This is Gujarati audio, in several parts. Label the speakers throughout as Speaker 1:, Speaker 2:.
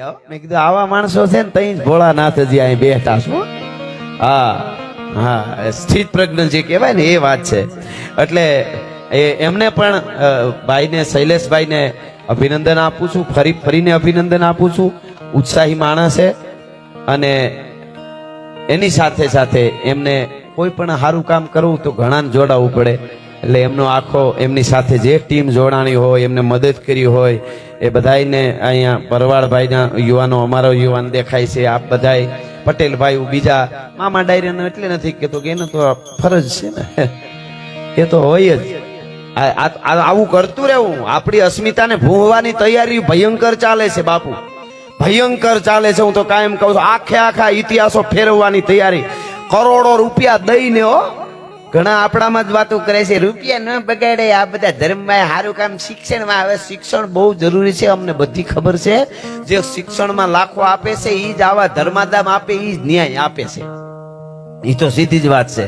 Speaker 1: ગયા મેં કીધું, આવા માણસો છે ને તઈ ભોળાનાથજી અહીં બેઠા છો. હા હા સ્થિત પ્રજ્ઞ જે કહેવાય ને એ વાત છે. એટલે એ એમને પણ ભાઈને, શૈલેષભાઈને અભિનંદન આપું છું, ફરી, ફરીને અભિનંદન આપું છું. ઉત્સાહી માણસ છે અને એની સાથે સાથે એમને કોઈ પણ સારું કામ કરવું તો ઘણાને જોડાવવું પડે. એટલે એમનો આખો એમની સાથે જે ટીમ જોડાણી હોય, એમને મદદ કરી હોય, એ બધાયને અહીંયા પરવાળભાઈના યુવાનો, અમારો યુવાન દેખાય છે, આપ બધાય, પટેલભાઈ બીજા, મામા ડાયરીનો એટલે નથી કહેતો કે એને તો ફરજ છે ને. એ તો હોય જ. આવું કરતું રહેવું. આપણી અસ્મિતાને ભૂવવાની તૈયારી ભયંકર ચાલે છે, બાપુ. ભયંકર ચાલે છે, હું તો કાયમ કહું છું. આખે આખા ઇતિહાસો ફેરવવાની તૈયારી. કરોડો રૂપિયા દઈને, હો ઘણા આપણામાં જ વાતો કરે છે, રૂપિયા ન બગાડે, આ બધા ધર્મમાં સારું કામ શિક્ષણમાં હવે શિક્ષણ બહુ જરૂરી છે, અમને બધી ખબર છે. જે શિક્ષણમાં લાખો આપે છે એ જ આવા ધર્માદામ આપે એ જ ન્યાય આપે છે. એ તો સીધી જ વાત છે.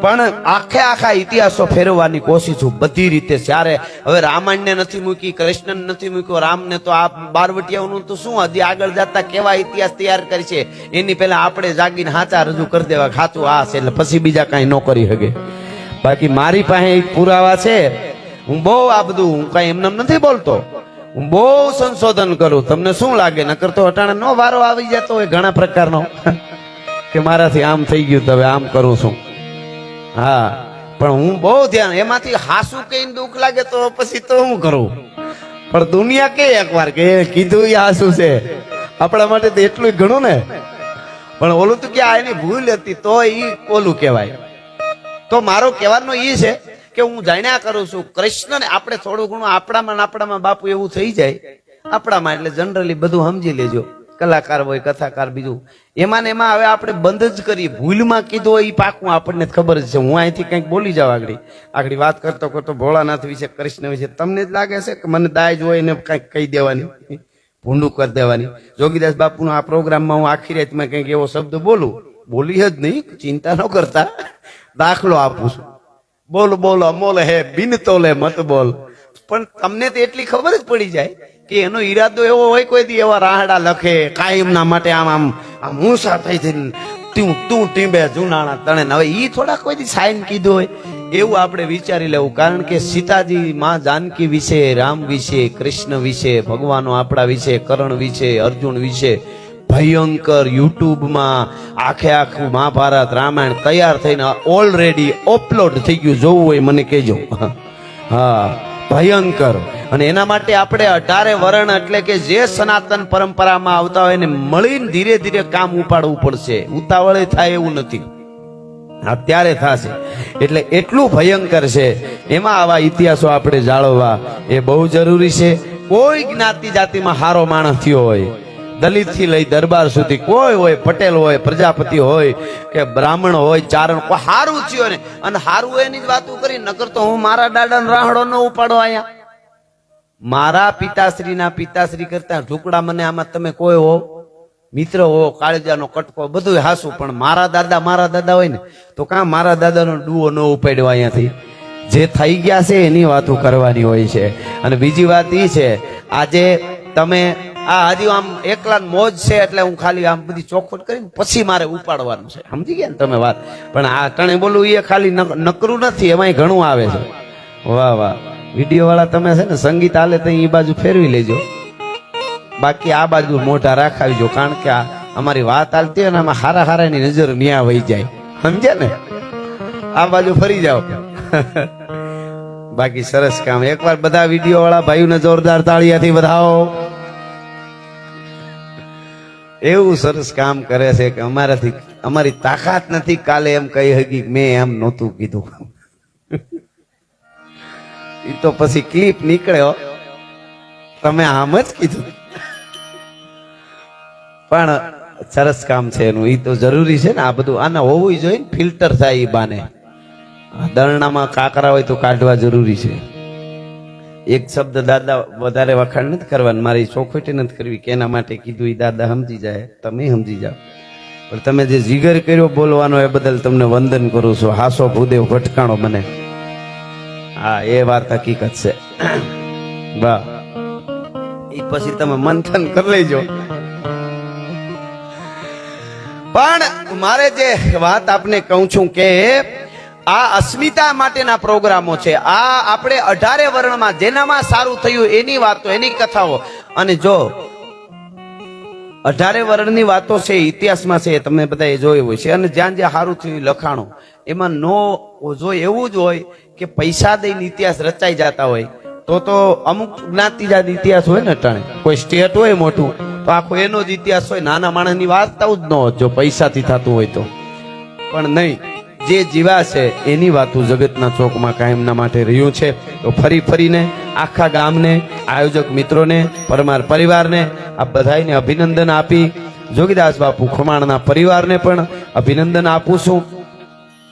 Speaker 1: પણ આખે આખા ઇતિહાસો ફેરવવાની કોશિશ હું બધી રીતે જ્યારે હવે રામાયણને નથી મૂકી, કૃષ્ણને નથી મૂક્યો, રામને તો આ બારવટિયાઓનું તો શું હજી આગળ જતા કેવા ઇતિહાસ તૈયાર કરી છે? એની પહેલા આપણે જાગીને હાચા રજૂ કરી દેવા ખાતું આ છે, એટલે પછી બીજા કાંઈ ન કરી શકે. બાકી મારી પાસે એક પુરાવા છે. હું બહુ આ બધું, હું કાંઈ એમને નથી બોલતો. હું બહુ સંશોધન કરું. તમને શું લાગે? નકર તો અટાણે નો વારો આવી જતો હોય ઘણા પ્રકારનો. કે મારાથી આમ થઈ ગયું હવે આમ કરું છું. હા, પણ હું બહુ ધ્યાન, એમાંથી હાસુ કઈ દુઃખ લાગે તો પછી તો હું કરું? પણ દુનિયા કે એકવાર કે કીધું એ હાસુ છે. આપણા માટે તો એટલું ઘણું ને. પણ ઓલું તો કે આ એની ભૂલ હતી તો એ ઓલું કહેવાય. તો મારો કહેવાનો એ છે કે હું જાણ્યા કરું છું, કૃષ્ણને આપણે થોડું ઘણું આપણામાં આપણામાં બાપુ એવું થઈ જાય. આપણામાં એટલે જનરલી બધું સમજી લેજો. કલાકાર હોય, કથાકાર બીજું. એમાં ને એમાં હવે આપણે બંધ જ કરીએ. ભૂલમાં કીધું હોય એ પાકું આપણને ખબર જ છે. હું અહીંથી કંઈક બોલી જાઉં આગળ. આગળ વાત કરતો કરતો ભોળાનાથ વિશે, કૃષ્ણ વિશે. તમને જ લાગે છે કે મને દાજ હોય ને કંઈક કહી દેવાની? ભૂંડું કરી દેવાની. જોગીદાસ બાપુનો આ પ્રોગ્રામમાં હું આખી રાતમાં કંઈક એવો શબ્દ બોલું. બોલી જ નહીં, ચિંતા ન કરતા. દાખલો આપું છું. બોલ બોલ, અમોલ હે, બિન તોલે મત બોલ. પણ તમને તો એટલી ખબર જ પડી જાય કે એનો ઈરાદો એવો હોય કોઈ દી એવા રાહડા લખે, કાયમના માટે આમ આમ આમ મૂસા થઈ થઈને તું તું ટીંબે, જુનાણા તણે. હવે ઈ થોડા કોઈ દી સાઈન કીધું હોય, એવું આપણે વિચારી લેવું. કારણ કે સીતાજી માં જાનકી વિશે, રામ વિશે, કૃષ્ણ વિશે, ભગવાનો આપણા વિશે, કરણ વિશે, અર્જુન વિશે, ભયંકર યુટ્યુબમાં આખે આખું મહાભારત, રામાયણ તૈયાર થઈને ઓલરેડી અપલોડ થઈ ગયું. જોવું હોય મને કહેજો. હા. ભયંકર. અને એના માટે આપણે અઢારે વરણ એટલે કે જે સનાતન પરંપરામાં આવતા હોય એને મળીને ધીરે ધીરે કામ ઉપાડવું પડશે. ઉતાવળે થાય એવું નથી. અત્યારે થશે. એટલે એટલું ભયંકર છે. એમાં આવા ઇતિહાસો આપણે જાળવવા એ બહુ જરૂરી છે. કોઈ જ્ઞાતિ જાતિમાં હારો માણસ થયો હોય દલિતથી લઈ દરબાર સુધી કોઈ હોય, પટેલ હોય, પ્રજાપતિ હોય, કે બ્રાહ્મણ હોય, ચારણ કોઈ હારું થયો ને અને હારું એની જ વાતો કરી, નકર તો હું મારા દાદાનો રાહડો ન ઉપાડો અહીંયા. મારા પિતાશ્રીના પિતાશ્રી કરતા ઢુકડા મને આમાં તમે કોઈ હો? મિત્ર હો, કાળજાનો કટકો બધું હાસું, પણ મારા દાદા મારા દાદા હોય ને, તો કાં મારા દાદાનો ડુઓ ન ઉપાડ્યો અહીંયાથી? જે થઈ ગયા છે એની વાતો કરવાની હોય છે. અને બીજી વાત એ છે, આજે તમે આ હજી આમ એકલા મોજ છે એટલે હું ખાલી આમ બધી ચોખવટ કરીને પછી મારે ઉપાડવાનું છે. સમજી ગયા ને તમે વાત? પણ આ ટણે બોલું એ ખાલી નક- નકરું નથી, એમાંય ઘણું આવે છે. વાહ વાહ. વીડિયો વાળા તમે છે ને, સંગીત આલે તો એ બાજુ ફેરવી લેજો. બાકી આ બાજુ મોઢા રાખાવીજો કારણ કે આ અમારી વાત હાલતી હોય ને, આમાં હારા હારાની નજર ન્યા વહી જાય. સમજ્યા ને? આ બાજુ ફરી જાઓ. બાકી સરસ કામ. એકવાર બધા વીડિયો વાળા ભાઈઓને જોરદાર તાળીયાથી વધાવો. એવું સરસ કામ કરે છે કે અમારાથી, અમારી તાકાત નથી કાલે એમ કહી હકી મેં એમ નહોતું કીધું. એ તો પછી ક્લિપ નીકળ્યો. તમે આમ જ કીધું. પણ સરસ કામ છે એનું. એ તો જરૂરી છે ને આ બધું. આના હોવું જોઈએ ને ફિલ્ટર થાય એ બાને. દરણામાં કાકરા હોય તો કાઢવા જરૂરી છે. એક શબ્દ દાદા વધારે વખાણ નથી કરવાનું. મારી ચોખવટી નથી કરવી કે એના માટે કીધું એ દાદા સમજી જાય, તમે સમજી જાઓ. પણ તમે જે જીગર કર્યો બોલવાનો એ બદલ તમને વંદન કરું છું. હાસો ભૂદેવ ભટકાણો મને. હા, એ વાત હકીકત છે. વાહ. એ પછી તમે મંથન કરી લેજો. પણ મારે જે વાત આપને કહું છું કે આ અસ્મિતા માટેના પ્રોગ્રામો છે. આ આપણે અઢારે વર્ણમાં જેનામાં સારું થયું એની વાતો, એની કથાઓ. અને જો, અઢારે વર્ણની વાતો છે ઇતિહાસમાં છે તમે બધા જોયું હોય છે અને જ્યાં જ્યાં સારું થયું લખાણો. એમાં નો જો એવું જ હોય કે પૈસા દઈને ઇતિહાસ રચાઈ જતા હોય, તો તો અમુક જ્ઞાતિ જાત ઇતિહાસ હોય ને અટાણે. કોઈ સ્ટેટ હોય મોટું, તો આખો એનો જ ઇતિહાસ હોય. નાના માણસની વાર્તા જ ન હોત જો પૈસાથી થતું હોય તો. પણ નહીં. જે જીવા છે, એની વાતો જગતના ચોકમાં કાયમના માટે રહ્યું છે. તો ફરી ફરીને આખા ગામને, આયોજક મિત્રોને, પરમાર પરિવારને આ બધાને અભિનંદન આપી. જોગીદાસ બાપુ ખમાણના પરિવારને પણ અભિનંદન આપું છું.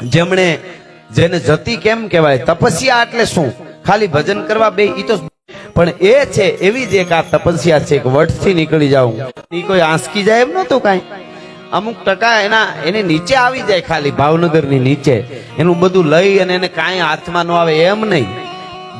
Speaker 1: જેમણે જેને જતી કેમ કહેવાય, તપસ્યા એટલે શું? ખાલી ભજન કરવા બે, ઈ તો પણ એ છે, એવી જ એક આ તપસ્યા છે કે વટથી નીકળી જાઉં. એ કોઈ આંસકી જાય એમ નતું કાંઈ. અમુક ટકા એના, એને નીચે આવી જાય ખાલી, ભાવનગરની નીચે. એનું બધું લઈ અને એને કાંઈ હાથમાં ન આવે એમ નહીં.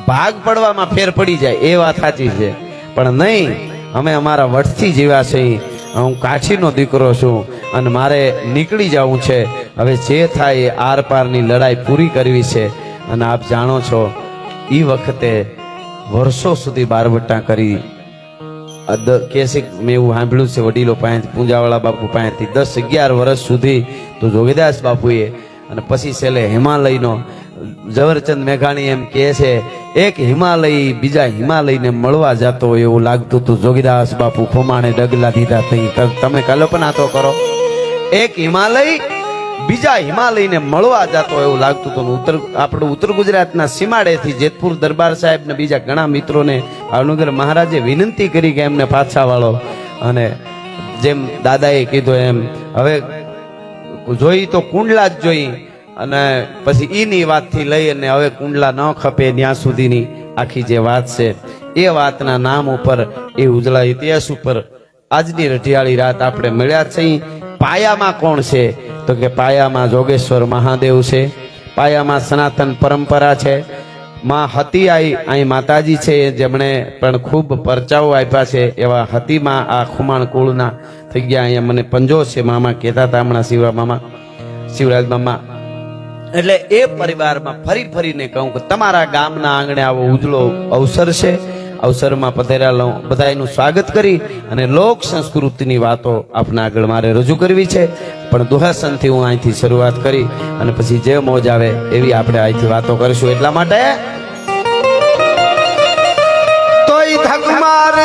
Speaker 1: ભાગ પડવામાં ફેર પડી જાય, એ વાત સાચી છે. પણ નહીં, અમે અમારા વટથી જીવ્યા છીએ. હું કાઠીનો દીકરો છું અને મારે નીકળી જવું છે. હવે જે થાય એ આરપારની લડાઈ પૂરી કરવી છે. અને આપ જાણો છો એ વખતે વર્ષો સુધી બારવટા કરી આ દ- કે મેં એવું સાંભળ્યું છે, વડીલો પાસેથી, પૂંજાવાળા બાપુ પાસેથી. દસ અગિયાર વર્ષ સુધી તો જોગીદાસ બાપુએ અને પછી છેલ્લે હિમાલયનો, ઝવરચંદ મેઘાણી એમ કહે છે, એક હિમાલય બીજા હિમાલયને મળવા જતો હોય એવું લાગતું હતું. જોગીદાસ બાપુ ફોમાણે ડગલા દીધા થઈ તમે કલ્પના તો કરો. એક હિમાલય બીજા હિમાલયને મળવા જતો એવું લાગતું હતું. ઉત્તર, આપણું ઉત્તર ગુજરાતના સીમાડેથી જેતપુર દરબાર સાહેબ ને બીજા ઘણા મિત્રોને ભાવનગર મહારાજે વિનંતી કરી કે એમને પાછા વાળો. અને જેમ દાદાએ કીધું એમ, હવે જોઈ તો કુંડલા જ જોઈ. અને પછી એની વાતથી લઈ અને હવે કુંડલા ન ખપે ત્યાં સુધીની આખી જે વાત છે, એ વાતના નામ ઉપર, એ ઉજળા ઇતિહાસ ઉપર આજની રઢિયાળી રાત આપણે મળ્યા છીએ. પાયામાં કોણ છે? તો કે પાયામાં જોગેશ્વર મહાદેવ છે, પાયામાં સનાતન પરંપરા છે. માં હતી આઈ અહીં માતાજી છે, જેમણે પણ ખૂબ પરચાઓ આપ્યા છે, એવા હતીમાં આ ખુમાણ કુળના થઈ ગયા, અહીંયા મને પંજો છે, મામા કહેતા હતા હમણાં શિવા મામા, શિવરાજ મામા. એટલે એ પરિવારમાં ફરી ફરીને કહું કે તમારા ગામના આંગણે આવો ઉજળો અવસર છે. અવસરમાં પધરેલા બધાનું સ્વાગત કરી અને લોક સંસ્કૃતિની વાતો આપના આગળ મારે રજૂ કરવી છે. પણ દુહાસનથી હું અહીંથી શરૂઆત કરી અને પછી જે મોજ આવે એવી આપણે અહીંથી વાતો કરીશું એટલા માટે તોય ધગમાર